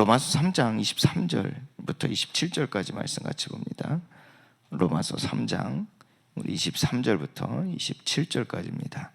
로마서 3장 23절부터 27절까지 말씀 같이 봅니다. 로마서 3장 우리 23절부터 27절까지입니다.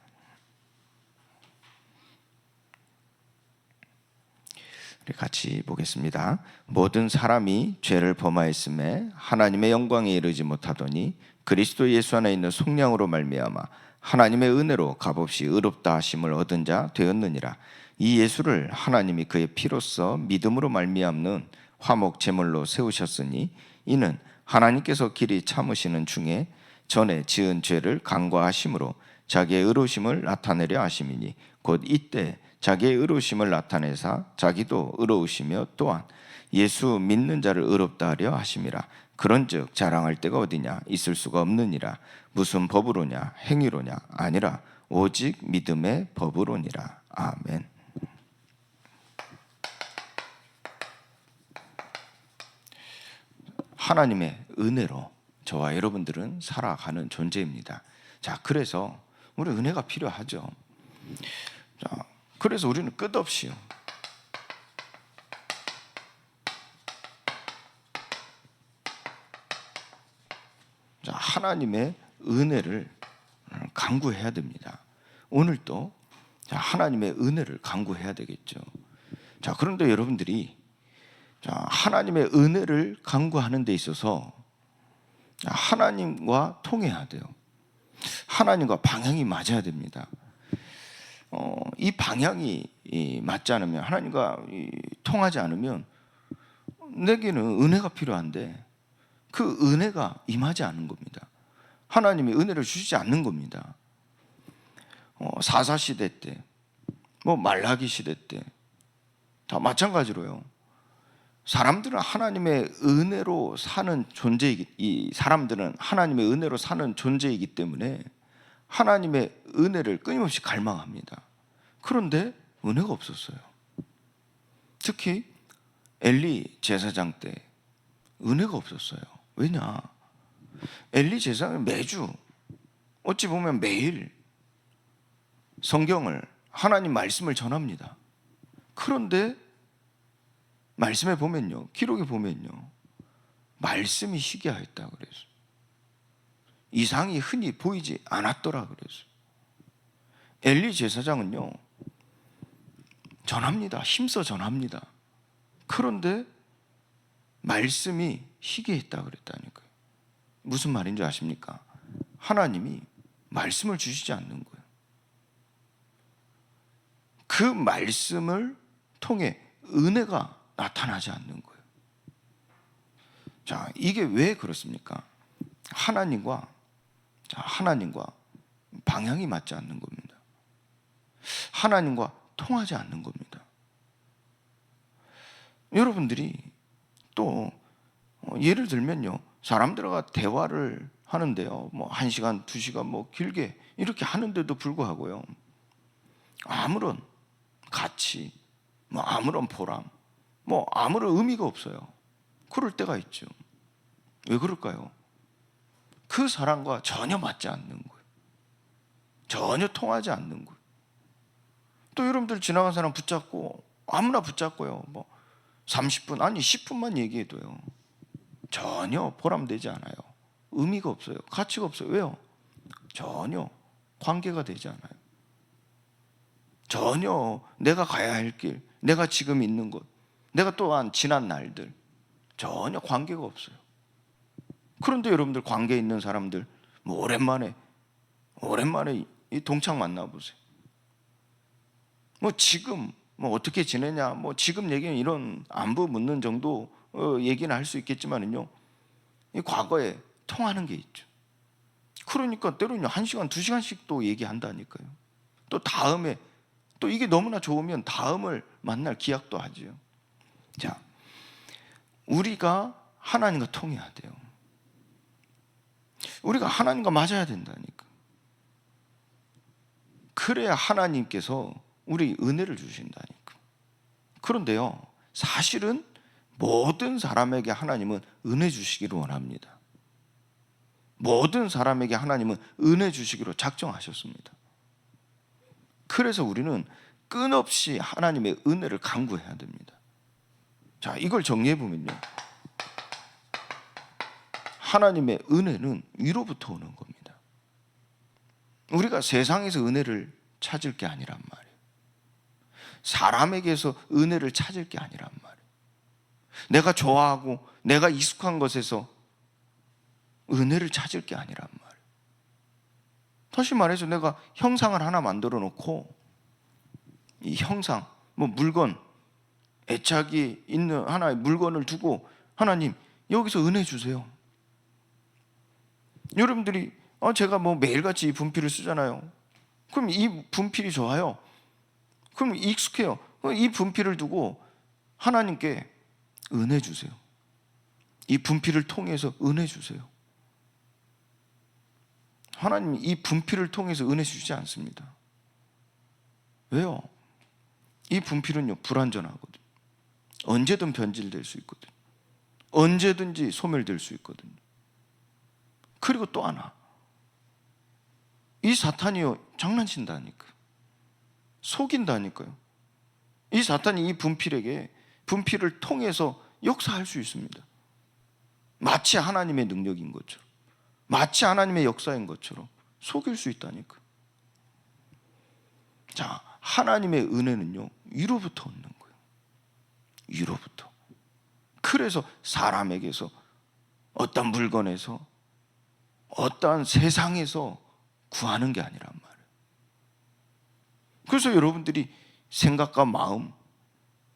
우리 같이 보겠습니다. 모든 사람이 죄를 범하였음에 하나님의 영광에 이르지 못하더니 그리스도 예수 안에 있는 속량으로 말미암아 하나님의 은혜로 값없이 의롭다 하심을 얻은 자 되었느니라. 이 예수를 하나님이 그의 피로써 믿음으로 말미암는 화목 제물로 세우셨으니 이는 하나님께서 길이 참으시는 중에 전에 지은 죄를 간과하심으로 자기의 의로심을 나타내려 하심이니 곧 이때 자기의 의로심을 나타내사 자기도 의로우시며 또한 예수 믿는 자를 의롭다 하려 하심이라 그런즉 자랑할 데가 어디냐 있을 수가 없느니라 무슨 법으로냐 행위로냐 아니라 오직 믿음의 법으로니라 아멘. 하나님의 은혜로 저와 여러분들은 살아가는 존재입니다. 자, 그래서 우리 은혜가 필요하죠. 자, 그래서 우리는 끝없이요. 하나님의 은혜를 강구해야 됩니다. 오늘도 자, 하나님의 은혜를 강구해야 되겠죠. 자, 그런데 여러분들이 자, 하나님의 은혜를 강구하는 데 있어서 하나님과 통해야 돼요. 하나님과 방향이 맞아야 됩니다. 어, 이 방향이 이, 맞지 않으면 하나님과 이, 통하지 않으면 내게는 은혜가 필요한데 그 은혜가 임하지 않는 겁니다. 하나님이 은혜를 주시지 않는 겁니다. 어, 사사 시대 때, 뭐 말라기 시대 때 다 마찬가지로요. 사람들은 하나님의 은혜로 사는 존재이기 이 사람들은 하나님의 은혜로 사는 존재이기 때문에 하나님의 은혜를 끊임없이 갈망합니다. 그런데 은혜가 없었어요. 특히 엘리 제사장 때 은혜가 없었어요. 왜냐? 엘리 제사장은 매주 어찌 보면 매일 성경을 하나님 말씀을 전합니다. 그런데 말씀에 보면요. 기록에 보면요. 말씀이 희귀하였다 그래서 이상이 흔히 보이지 않았더라 그래서 엘리 제사장은요. 전합니다. 힘써 전합니다. 그런데 말씀이 희귀했다 그랬다니까요. 무슨 말인지 아십니까? 하나님이 말씀을 주시지 않는 거예요. 그 말씀을 통해 은혜가 나타나지 않는 거예요. 자, 이게 왜 그렇습니까? 하나님과 자, 하나님과 방향이 맞지 않는 겁니다. 하나님과 통하지 않는 겁니다. 여러분들이 또 어, 예를 들면요. 사람들과 대화를 하는데요. 뭐 1시간, 2시간 뭐 길게 이렇게 하는데도 불구하고요. 아무런 가치, 뭐 아무런 보람, 뭐 아무런 의미가 없어요. 그럴 때가 있죠. 왜 그럴까요? 그 사람과 전혀 맞지 않는 거예요. 전혀 통하지 않는 거예요. 또 여러분들 지나간 사람 붙잡고 아무나 붙잡고요. 뭐 30분 아니 10분만 얘기해도요. 전혀 보람되지 않아요. 의미가 없어요. 가치가 없어요. 왜요? 전혀 관계가 되지 않아요. 전혀 내가 가야 할 길, 내가 지금 있는 곳, 내가 또한 지난 날들 전혀 관계가 없어요. 그런데 여러분들 관계 있는 사람들 뭐 오랜만에 오랜만에 이 동창 만나 보세요. 뭐 지금 뭐 어떻게 지내냐 뭐 지금 얘기는 이런 안부 묻는 정도 어, 얘기는 할 수 있겠지만은요. 이 과거에 통하는 게 있죠. 그러니까 때로는 한 시간 두 시간씩 또 얘기한다니까요. 또 다음에 또 이게 너무나 좋으면 다음을 만날 기약도 하지요. 자, 우리가 하나님과 통해야 돼요. 우리가 하나님과 맞아야 된다니까. 그래야 하나님께서 우리 은혜를 주신다니까. 그런데요, 사실은 모든 사람에게 하나님은 은혜 주시기를 원합니다. 모든 사람에게 하나님은 은혜 주시기로 작정하셨습니다. 그래서 우리는 끊없이 하나님의 은혜를 강구해야 됩니다. 자, 이걸 정리해 보면요. 하나님의 은혜는 위로부터 오는 겁니다. 우리가 세상에서 은혜를 찾을 게 아니란 말이에요. 사람에게서 은혜를 찾을 게 아니란 말이에요. 내가 좋아하고 내가 익숙한 것에서 은혜를 찾을 게 아니란 말이에요. 다시 말해서 내가 형상을 하나 만들어 놓고 이 형상, 뭐 물건, 애착이 있는 하나의 물건을 두고 하나님 여기서 은혜 주세요. 여러분들이 어, 제가 뭐 매일같이 이 분필을 쓰잖아요. 그럼 이 분필이 좋아요. 그럼 익숙해요. 이 분필을 두고 하나님께 은혜 주세요. 이 분필을 통해서 은혜 주세요. 하나님이 이 분필을 통해서 은혜 주시지 않습니다. 왜요? 이 분필은요 불완전하거든. 언제든 변질될 수 있거든. 언제든지 소멸될 수 있거든요. 그리고 또 하나, 이 사탄이요 장난친다니까, 속인다니까요. 이 사탄이 이 분필에게 분필을 통해서 역사할 수 있습니다. 마치 하나님의 능력인 것처럼, 마치 하나님의 역사인 것처럼 속일 수 있다니까. 자, 하나님의 은혜는요 위로부터 오는 거예요. 위로부터. 그래서 사람에게서 어떤 물건에서 어떠한 세상에서 구하는 게 아니란 말이에요. 그래서 여러분들이 생각과 마음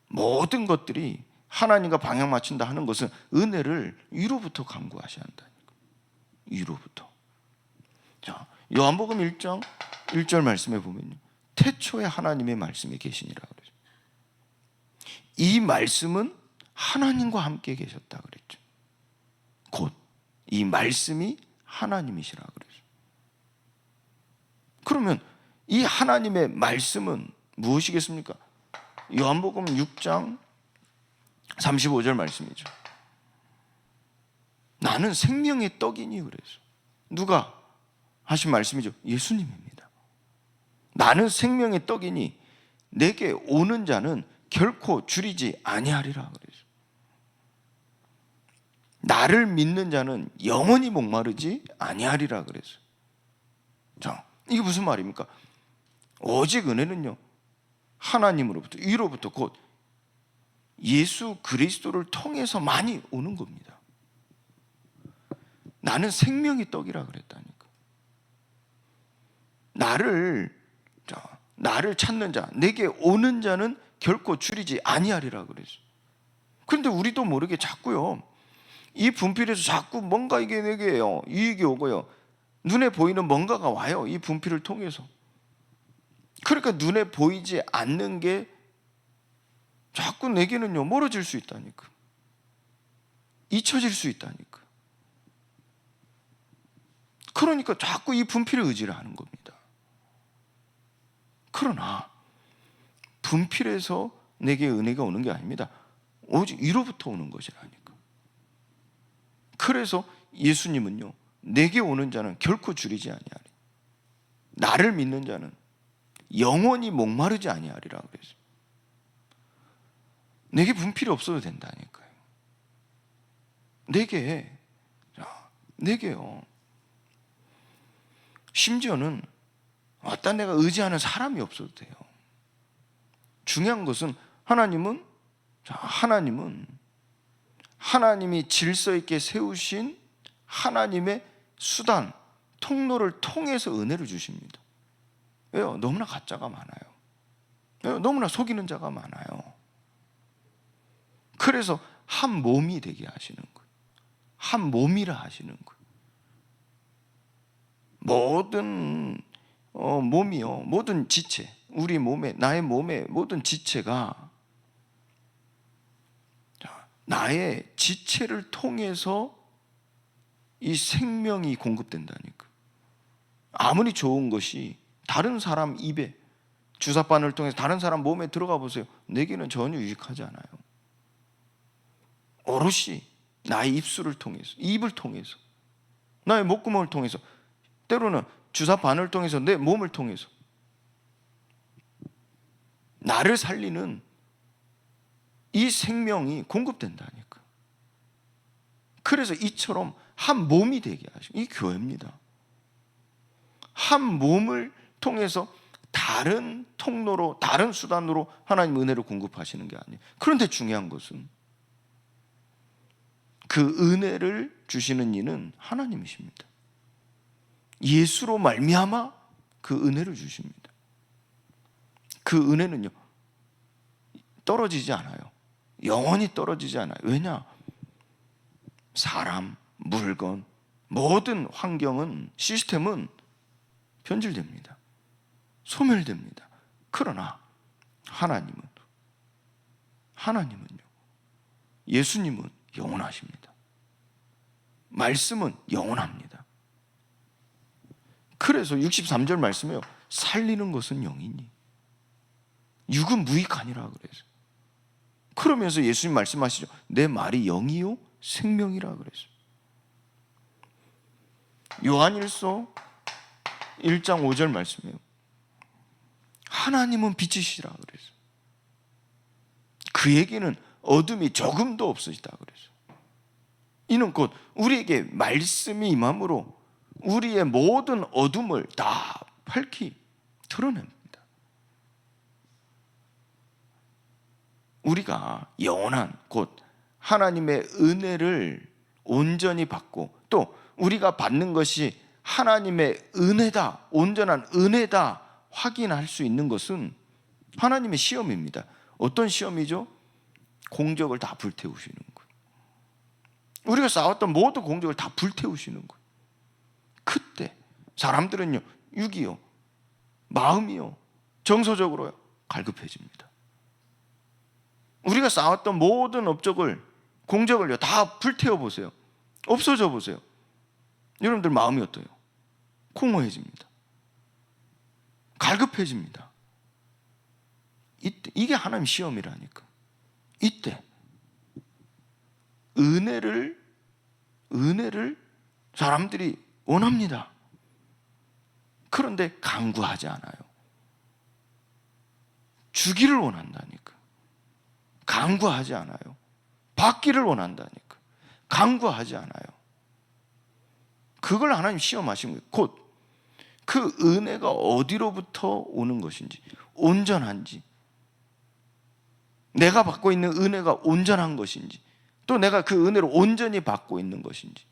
모든 것들이 하나님과 방향 맞춘다 하는 것은 은혜를 위로부터 강구하셔야 한다니까. 위로부터. 자, 요한복음 1장 1절 말씀에 보면요. 태초에 하나님의 말씀이 계시니라 그러죠. 이 말씀은 하나님과 함께 계셨다 그랬죠. 곧 이 말씀이 하나님이시라 그러죠. 그러면 이 하나님의 말씀은 무엇이겠습니까? 요한복음 6장 35절 말씀이죠. 나는 생명의 떡이니 그래서 누가 하신 말씀이죠? 예수님입니다. 나는 생명의 떡이니 내게 오는 자는 결코 줄이지 아니하리라 그래서 나를 믿는 자는 영원히 목마르지 아니하리라 그래서 자 이게 무슨 말입니까? 오직 은혜는요 하나님으로부터 위로부터 곧 예수 그리스도를 통해서 많이 오는 겁니다. 나는 생명의 떡이라 그랬다니까. 나를 자, 나를 찾는 자, 내게 오는 자는 결코 줄이지 아니하리라 그랬어. 그런데 우리도 모르게 자꾸요. 이 분필에서 자꾸 뭔가 이게 내게요. 이익이 오고요. 눈에 보이는 뭔가가 와요. 이 분필을 통해서. 그러니까 눈에 보이지 않는 게 자꾸 내게는요 멀어질 수 있다니까. 잊혀질 수 있다니까. 그러니까 자꾸 이 분필을 의지를 하는 겁니다. 그러나 분필에서 내게 은혜가 오는 게 아닙니다. 오직 위로부터 오는 것이라니까. 그래서 예수님은요, 내게 오는 자는 결코 줄이지 아니하리. 나를 믿는 자는 영원히 목마르지 아니하리라 그랬어요. 내게 분필이 없어도 된다니까요. 내게, 자, 내게요. 심지어는 어떤 내가 의지하는 사람이 없어도 돼요. 중요한 것은 하나님은 자, 하나님은 하나님이 질서 있게 세우신 하나님의 수단, 통로를 통해서 은혜를 주십니다. 왜요? 너무나 가짜가 많아요. 왜요? 너무나 속이는 자가 많아요. 그래서 한 몸이 되게 하시는 거예요. 한 몸이라 하시는 거예요. 모든 어, 몸이요, 모든 지체, 우리 몸에 나의 몸의 모든 지체가 나의 지체를 통해서 이 생명이 공급된다니까. 아무리 좋은 것이 다른 사람 입에 주사바늘 통해서 다른 사람 몸에 들어가 보세요. 내게는 전혀 유익하지 않아요. 오롯이 나의 입술을 통해서, 입을 통해서, 나의 목구멍을 통해서, 때로는 주사 바늘 통해서 내 몸을 통해서 나를 살리는 이 생명이 공급된다니까. 그래서 이처럼 한 몸이 되게 하시고 이 교회입니다. 한 몸을 통해서 다른 통로로 다른 수단으로 하나님 은혜를 공급하시는 게 아니에요. 그런데 중요한 것은 그 은혜를 주시는 이는 하나님이십니다. 예수로 말미암아 그 은혜를 주십니다. 그 은혜는요 떨어지지 않아요. 영원히 떨어지지 않아요. 왜냐? 사람, 물건, 모든 환경은 시스템은 변질됩니다. 소멸됩니다. 그러나 하나님은 하나님은요. 예수님은 영원하십니다. 말씀은 영원합니다. 그래서 63절 말씀에요. 살리는 것은 영이니 육은 무익하니라 그래서. 그러면서 예수님 말씀하시죠. 내 말이 영이요 생명이라 그래서. 요한일서 1장 5절 말씀이에요. 하나님은 빛이시라 그래서. 그에게는 어둠이 조금도 없으시다 그래서. 이는 곧 우리에게 말씀이 임함으로 우리의 모든 어둠을 다 밝히 드러냅니다. 우리가 영원한 곧 하나님의 은혜를 온전히 받고 또 우리가 받는 것이 하나님의 은혜다, 온전한 은혜다 확인할 수 있는 것은 하나님의 시험입니다. 어떤 시험이죠? 공적을 다 불태우시는 것. 우리가 싸웠던 모든 공적을 다 불태우시는 것. 그때 사람들은요, 육이요, 마음이요, 정서적으로요, 갈급해집니다. 우리가 쌓았던 모든 업적을 공적을요 다 불태워 보세요. 없어져 보세요. 여러분들 마음이 어때요? 공허해집니다. 갈급해집니다. 이때 이게 하나님 시험이라니까. 이때 은혜를 은혜를 사람들이 원합니다. 그런데 강구하지 않아요. 주기를 원한다니까. 강구하지 않아요. 받기를 원한다니까. 강구하지 않아요. 그걸 하나님 시험하신 거예요. 곧 그 은혜가 어디로부터 오는 것인지, 온전한지, 내가 받고 있는 은혜가 온전한 것인지, 또 내가 그 은혜를 온전히 받고 있는 것인지,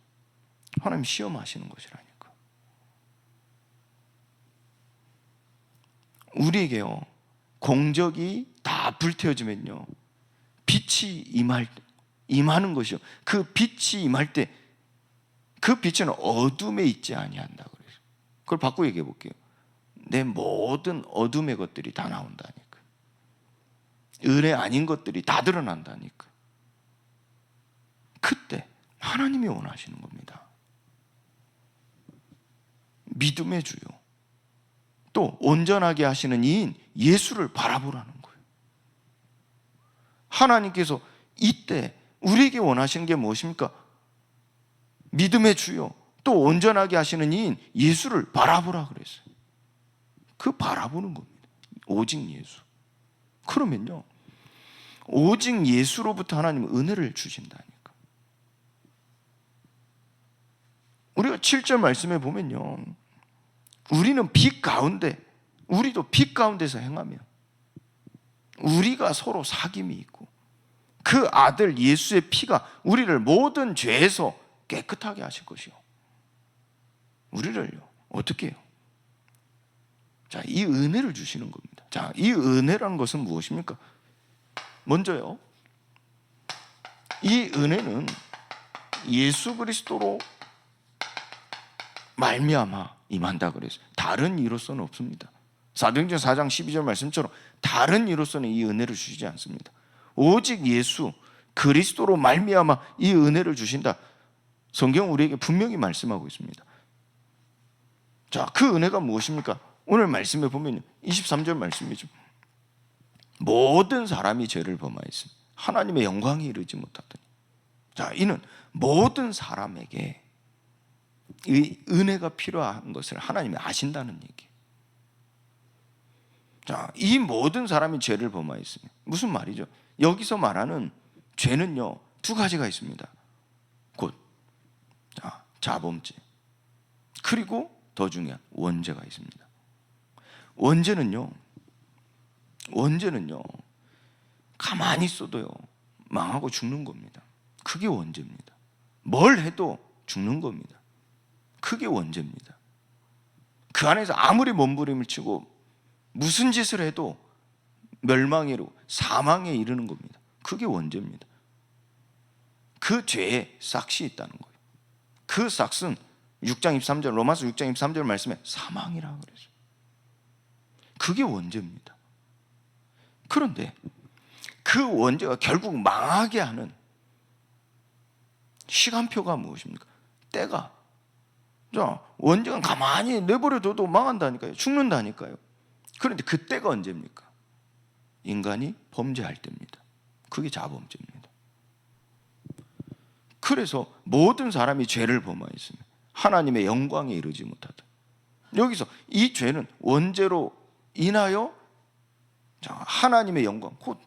하나님 시험하시는 것이라니까. 우리에게요, 공적이 다 불태워지면요, 빛이 임할 때, 임하는 것이요. 그 빛이 임할 때 그 빛은 어둠에 있지 아니한다 그래서. 그걸 바꿔 얘기해 볼게요. 내 모든 어둠의 것들이 다 나온다니까. 은혜 아닌 것들이 다 드러난다니까. 그때 하나님이 원하시는 겁니다. 믿음의 주요. 또 온전하게 하시는 이인 예수를 바라보라는 거예요. 하나님께서 이때 우리에게 원하시는 게 무엇입니까? 믿음의 주요 또 온전하게 하시는 이인 예수를 바라보라 그랬어요. 그 바라보는 겁니다. 오직 예수. 그러면요. 오직 예수로부터 하나님은 은혜를 주신다니까. 우리가 7절 말씀에 보면요. 우리는 빛 가운데, 우리도 빛 가운데서 행하며, 우리가 서로 사귐이 있고, 그 아들 예수의 피가 우리를 모든 죄에서 깨끗하게 하실 것이요. 우리를요, 어떻게 해요? 자, 이 은혜를 주시는 겁니다. 자, 이 은혜라는 것은 무엇입니까? 먼저요, 이 은혜는 예수 그리스도로 말미암아 임한다 그래서 다른 이로서는 없습니다. 사도행전 4장 12절 말씀처럼 다른 이로서는 이 은혜를 주시지 않습니다. 오직 예수 그리스도로 말미암아 이 은혜를 주신다. 성경 우리에게 분명히 말씀하고 있습니다. 자, 그 은혜가 무엇입니까? 오늘 말씀에 보면 23절 말씀이죠. 모든 사람이 죄를 범하였음. 하나님의 영광이 이르지 못하더니. 자, 이는 모든 사람에게 이 은혜가 필요한 것을 하나님이 아신다는 얘기. 자, 이 모든 사람이 죄를 범하였으며 무슨 말이죠? 여기서 말하는 죄는요 두 가지가 있습니다. 곧 자, 자범죄 그리고 더 중요한 원죄가 있습니다. 원죄는요 원죄는요 가만히 있어도요 망하고 죽는 겁니다. 그게 원죄입니다. 뭘 해도 죽는 겁니다. 그게 원죄입니다. 그 안에서 아무리 몸부림을 치고 무슨 짓을 해도 이르고 사망에 이르는 겁니다. 그게 원죄입니다. 그 죄에 싹이 있다는 거예요. 그 싹은 6장 23절 로마서 6장 23절 말씀에 사망이라 그러죠. 그게 원죄입니다. 그런데 그 원죄가 결국 망하게 하는 시간표가 무엇입니까? 때가 자, 원죄가 가만히 내버려둬도 망한다니까요. 죽는다니까요. 그런데 그때가 언제입니까? 인간이 범죄할 때입니다. 그게 자범죄입니다. 그래서 모든 사람이 죄를 범하였으며 하나님의 영광에 이르지 못하다. 여기서 이 죄는 원죄로 인하여 자, 하나님의 영광, 곧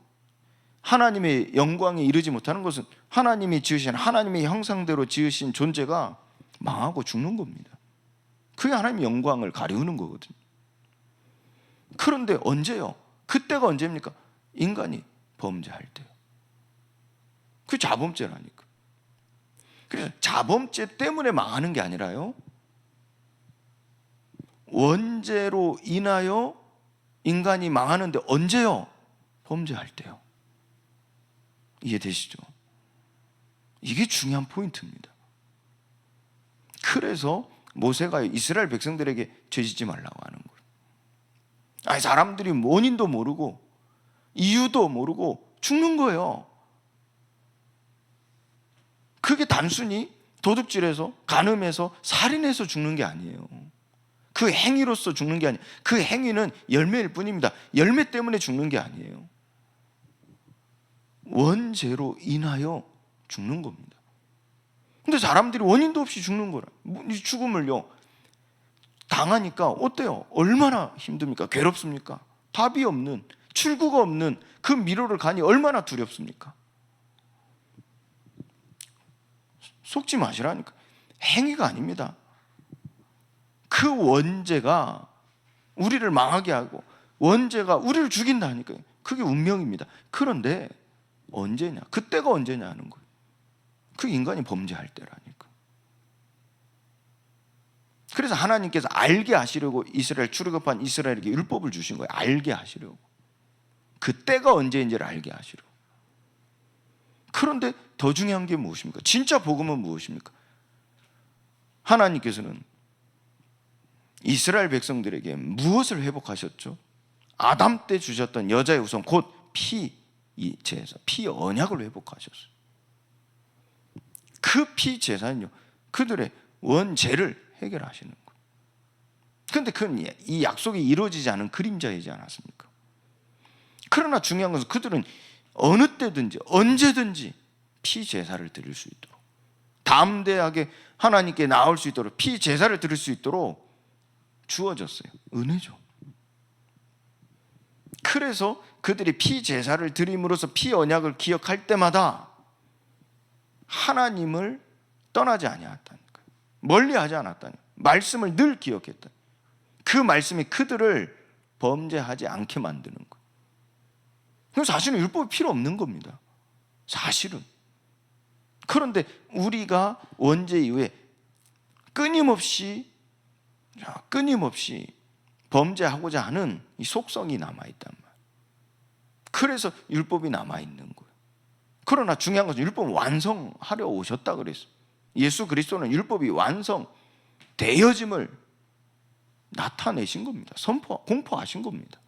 하나님의 영광에 이르지 못하는 것은 하나님이 지으신 하나님의 형상대로 지으신 존재가 망하고 죽는 겁니다. 그게 하나님의 영광을 가리우는 거거든요. 그런데 언제요? 그때가 언제입니까? 인간이 범죄할 때요. 그 자범죄라니까. 그래서 자범죄 때문에 망하는 게 아니라요. 원죄로 인하여 인간이 망하는데 언제요? 범죄할 때요. 이해되시죠? 이게 중요한 포인트입니다. 그래서 모세가 이스라엘 백성들에게 죄짓지 말라고 하는 거예요. 아니 사람들이 원인도 모르고 이유도 모르고 죽는 거예요. 그게 단순히 도둑질해서 간음해서 살인해서 죽는 게 아니에요. 그 행위로서 죽는 게 아니에요. 그 행위는 열매일 뿐입니다. 열매 때문에 죽는 게 아니에요. 원죄로 인하여 죽는 겁니다. 근데 사람들이 원인도 없이 죽는 거라. 뭐, 이 죽음을요. 당하니까 어때요? 얼마나 힘듭니까? 괴롭습니까? 답이 없는 출구가 없는 그 미로를 가니 얼마나 두렵습니까? 속지 마시라니까. 행위가 아닙니다. 그 원죄가 우리를 망하게 하고 원죄가 우리를 죽인다니까요. 그게 운명입니다. 그런데 언제냐? 그때가 언제냐 하는 거예요. 그 인간이 범죄할 때라니까. 그래서 하나님께서 알게 하시려고 이스라엘 출애굽한 이스라엘에게 율법을 주신 거예요. 알게 하시려고. 그때가 언제인지를 알게 하시려고. 그런데 더 중요한 게 무엇입니까? 진짜 복음은 무엇입니까? 하나님께서는 이스라엘 백성들에게 무엇을 회복하셨죠? 아담 때 주셨던 여자의 우선 곧 피, 이 제사, 피 언약을 회복하셨어요. 그 피 제사는요, 그들의 원죄를 해결하시는 거예요. 그런데 그건 이 약속이 이루어지지 않은 그림자이지 않았습니까? 그러나 중요한 것은 그들은 어느 때든지 언제든지 피 제사를 드릴 수 있도록 담대하게 하나님께 나올 수 있도록 피 제사를 드릴 수 있도록 주어졌어요. 은혜죠. 그래서 그들이 피 제사를 드림으로써 피 언약을 기억할 때마다 하나님을 떠나지 아니하였다는 거예요. 멀리하지 않았다니. 말씀을 늘 기억했다. 그 말씀이 그들을 범죄하지 않게 만드는 거예요. 그럼 사실은 율법이 필요 없는 겁니다. 사실은. 그런데 우리가 원죄 이후에 끊임없이 끊임없이 범죄하고자 하는 이 속성이 남아 있단 말이에요. 그래서 율법이 남아 있는 거예요. 그러나 중요한 것은 율법은 완성하려 오셨다 그랬어요. 예수 그리스도는 율법이 완성 되어짐을 나타내신 겁니다. 선포 공포하신 겁니다.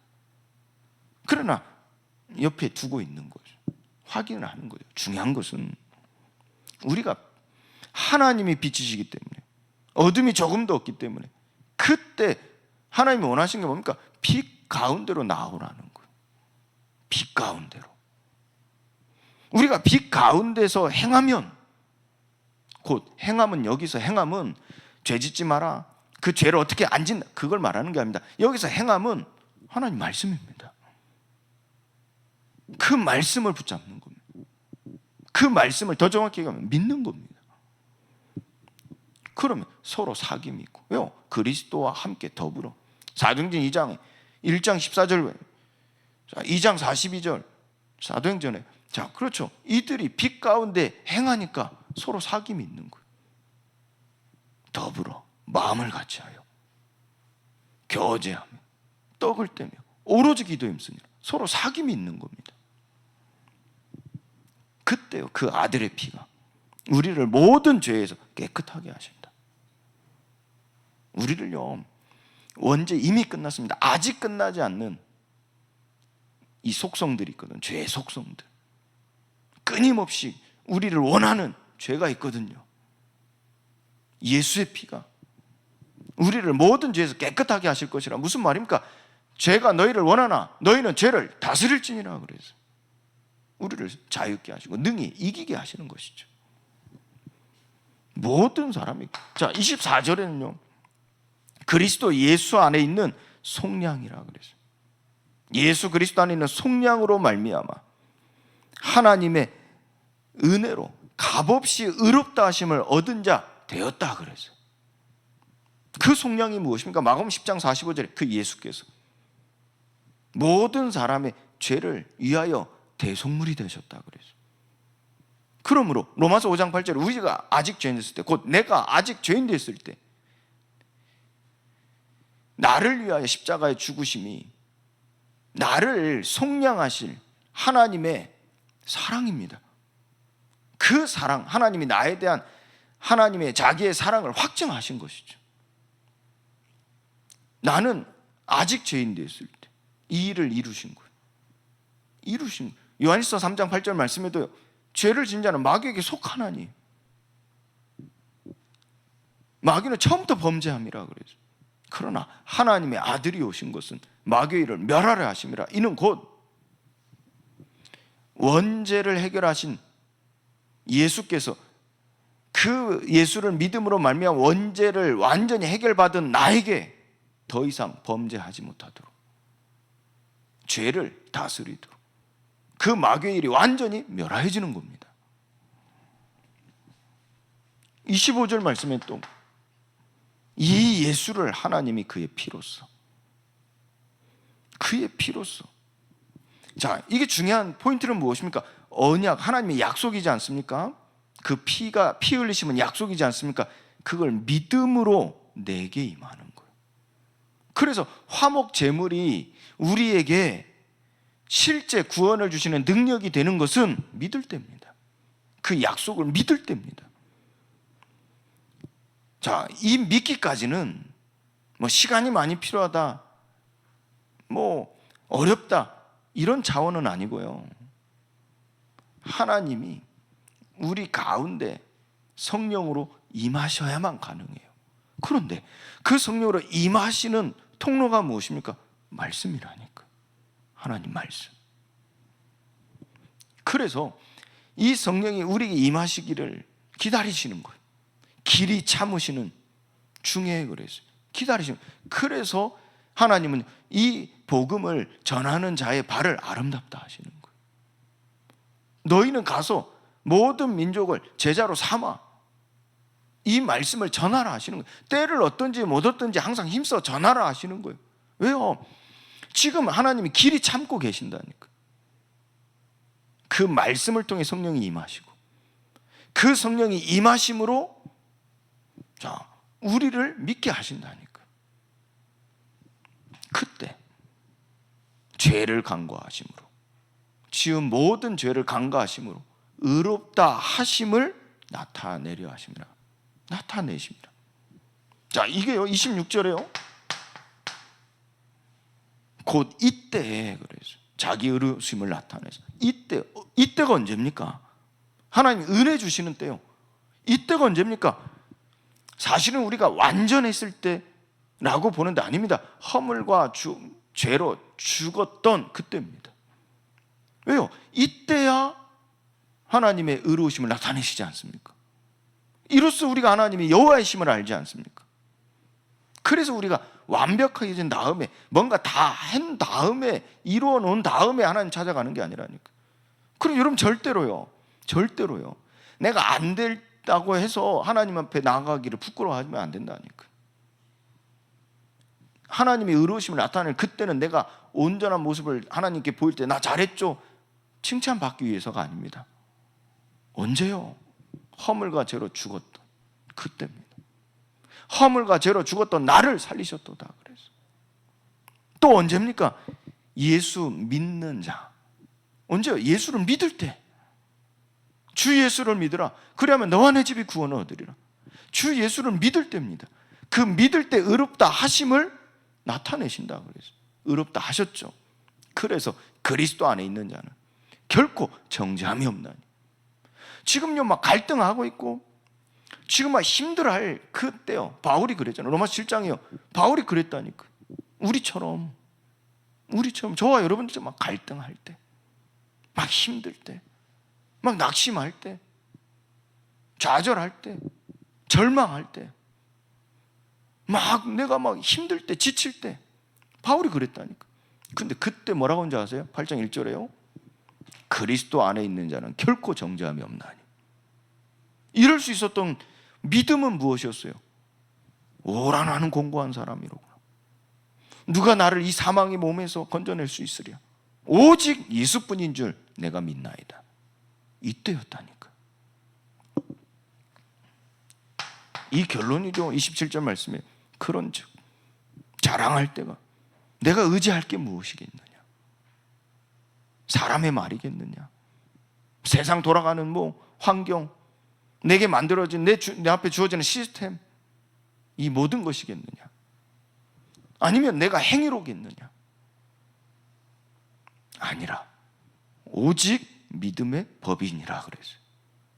그러나 옆에 두고 있는 거죠. 확인을 하는 거예요. 중요한 것은 우리가 하나님이 빛이시기 때문에 어둠이 조금도 없기 때문에 그때 하나님이 원하신 게 뭡니까? 빛 가운데로 나오라는 거예요. 빛 가운데로. 우리가 빛 가운데서 행하면 곧 행함은 여기서 행함은 죄 짓지 마라. 그 죄를 어떻게 안 짓나 그걸 말하는 게 아닙니다. 여기서 행함은 하나님 말씀입니다. 그 말씀을 붙잡는 겁니다. 그 말씀을 더 정확히 얘기하면 믿는 겁니다. 그러면 서로 사귐이 있고 왜요? 그리스도와 함께 더불어. 사도행전 2장 1장 14절 2장 42절. 사도행전에. 자 그렇죠. 이들이 빛 가운데 행하니까 서로 사귐이 있는 거예요. 더불어 마음을 같이하여. 교제하며 떡을 떼며 오로지 기도에 힘쓰니라 서로 사귐이 있는 겁니다 그때요 그 아들의 피가 우리를 모든 죄에서 깨끗하게 하신다 우리를요 원죄 이미 끝났습니다 아직 끝나지 않는 이 속성들이 있거든. 죄의 속성들. 끊임없이 우리를 원하는 죄가 있거든요. 예수의 피가 우리를 모든 죄에서 깨끗하게 하실 것이라 무슨 말입니까? 죄가 너희를 원하나 너희는 죄를 다스릴지니라 그래서 우리를 자유케 하시고 능히 이기게 하시는 것이죠. 모든 사람이 자 24절에는요 그리스도 예수 안에 있는 속량이라 그래서 예수 그리스도 안에 있는 속량으로 말미암아 하나님의 은혜로 값없이 의롭다 하심을 얻은 자 되었다 그래서 그 속량이 무엇입니까? 마가음 10장 45절에 그 예수께서 모든 사람의 죄를 위하여 대속물이 되셨다 그래서 그러므로 로마서 5장 8절에 우리가 아직 죄인 됐을 때 곧 내가 아직 죄인 됐을 때 나를 위하여 십자가에 죽으심이 나를 속량하실 하나님의 사랑입니다. 그 사랑, 하나님이 나에 대한 하나님의 자기의 사랑을 확증하신 것이죠. 나는 아직 죄인 됐을 때 이 일을 이루신 거예요. 이루신 거예요. 요한일서 3장 8절 말씀에도 죄를 진 자는 마귀에게 속하나니. 마귀는 처음부터 범죄함이라 그래서 그러나 하나님의 아들이 오신 것은 마귀를 멸하려 하심이라. 이는 곧 원죄를 해결하신 예수께서 그 예수를 믿음으로 말미암아 원죄를 완전히 해결받은 나에게 더 이상 범죄하지 못하도록 죄를 다스리도록 그 마귀의 일이 완전히 멸하여지는 겁니다. 25절 말씀에 또 이 예수를 하나님이 그의 피로써 그의 피로써 자, 이게 중요한 포인트는 무엇입니까? 언약, 하나님의 약속이지 않습니까? 그 피가 피 흘리시면 약속이지 않습니까? 그걸 믿음으로 내게 임하는 거예요. 그래서 화목 제물이 우리에게 실제 구원을 주시는 능력이 되는 것은 믿을 때입니다. 그 약속을 믿을 때입니다. 자, 이 믿기까지는 뭐 시간이 많이 필요하다. 뭐 어렵다. 이런 자원은 아니고요. 하나님이 우리 가운데 성령으로 임하셔야만 가능해요. 그런데 그 성령으로 임하시는 통로가 무엇입니까? 말씀이라니까. 하나님 말씀. 그래서 이 성령이 우리에게 임하시기를 기다리시는 거예요. 길이 참으시는 중에 그래서 기다리시는 그래서 하나님은 이 복음을 전하는 자의 발을 아름답다 하시는 거예요. 너희는 가서 모든 민족을 제자로 삼아 이 말씀을 전하라 하시는 거예요. 때를 어떤지 못 어떤지 항상 힘써 전하라 하시는 거예요. 왜요? 지금 하나님이 길이 참고 계신다니까. 그 말씀을 통해 성령이 임하시고 그 성령이 임하심으로 자, 우리를 믿게 하신다니까. 그때 죄를 간과하심으로 지은 모든 죄를 간과하심으로 의롭다 하심을 나타내려 하십니다. 나타내십니다. 자, 이게요. 26절에요. 곧 이때에 그래서 자기 의로심을 나타내서 이때 이때가 언제입니까? 하나님 은혜 주시는 때요. 이때가 언제입니까? 사실은 우리가 완전했을 때라고 보는데 아닙니다. 허물과 주, 죄로 죽었던 그때입니다. 왜요? 이때야 하나님의 의로우심을 나타내시지 않습니까? 이로써 우리가 하나님의 여호와의 심을 알지 않습니까? 그래서 우리가 된 다음에 뭔가 다 한 다음에 이루어 놓은 다음에 하나님 찾아가는 게 아니라니까. 그럼 여러분 절대로요. 절대로요. 내가 안 됐다고 해서 하나님 앞에 나가기를 부끄러워하면 안 된다니까. 하나님의 의로우심을 나타낼 그때는 내가 온전한 모습을 하나님께 보일 때 나 잘했죠. 칭찬받기 위해서가 아닙니다. 언제요? 허물과 죄로 죽었던 그때입니다. 허물과 죄로 죽었던 나를 살리셨도다 그래서 또 언제입니까? 예수 믿는 자 언제요? 예수를 믿을 때. 주 예수를 믿으라. 그러면 너와 내 집이 구원을 얻으리라. 주 예수를 믿을 때입니다. 그 믿을 때 의롭다 하심을 나타내신다 그래서 의롭다 하셨죠. 그래서 그리스도 안에 있는 자는 결코 정죄함이 없나니. 지금요 막 갈등하고 있고 지금 막 힘들어할 그 때요. 바울이 그랬잖아요. 로마 7장이요. 바울이 그랬다니까. 우리처럼 우리처럼 저와 여러분들 막 갈등할 때, 막 힘들 때, 막 낙심할 때, 좌절할 때, 절망할 때, 막 내가 막 힘들 때, 지칠 때, 바울이 그랬다니까. 근데 그때 뭐라고 한지 아세요? 8장 1절에요. 그리스도 안에 있는 자는 결코 정죄함이 없나니. 이럴 수 있었던 믿음은 무엇이었어요? 오라나는 공고한 사람이로구나. 누가 나를 이 사망의 몸에서 건져낼 수 있으랴? 오직 예수뿐인 줄 내가 믿나이다. 이때였다니까. 이 결론이죠. 27절 말씀에 그런즉 자랑할 때가 내가 의지할 게 무엇이겠느냐? 사람의 말이겠느냐? 세상 돌아가는 뭐 환경, 내게 만들어진 내, 주, 내 앞에 주어지는 시스템, 이 모든 것이겠느냐? 아니면 내가 행위로겠느냐? 아니라 오직 믿음의 법이니라 그랬어요.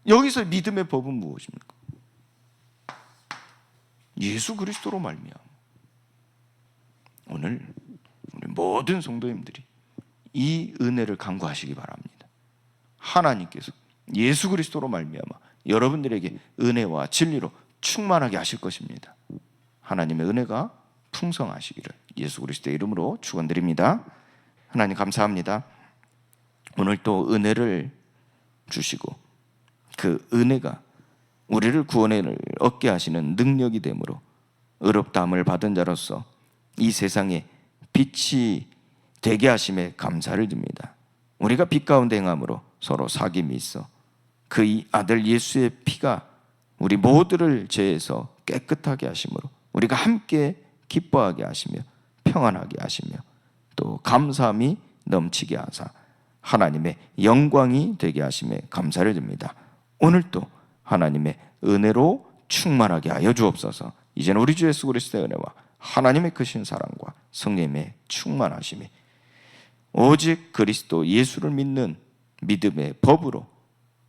여기서 믿음의 법은 무엇입니까? 예수 그리스도로 말미암아. 오늘 우리 모든 성도님들이 이 은혜를 간구하시기 바랍니다. 하나님께서 예수 그리스도로 말미암아 여러분들에게 은혜와 진리로 충만하게 하실 것입니다. 하나님의 은혜가 풍성하시기를 예수 그리스도의 이름으로 축원드립니다. 하나님 감사합니다. 오늘 또 은혜를 주시고 그 은혜가 우리를 구원을 얻게 하시는 능력이 되므로 의롭다함을 받은 자로서 이 세상에 빛이 되게 하심에 감사를 드립니다. 우리가 빛 가운데 행함으로 서로 사귐이 있어 그이 아들 예수의 피가 우리 모두를 죄에서 깨끗하게 하심으로 우리가 함께 기뻐하게 하시며 평안하게 하시며 또 감사함이 넘치게 하사 하나님의 영광이 되게 하심에 감사를 드립니다. 오늘도 하나님의 은혜로 충만하게 하여 주옵소서. 이제는 우리 주 예수 그리스도의 은혜와 하나님의 크신 사랑과 성령의 충만하심이 오직 그리스도 예수를 믿는 믿음의 법으로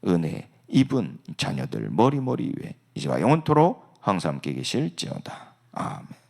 은혜 입은 자녀들 머리머리 위에 이제와 영원토록 항상 함께 계실지어다. 아멘.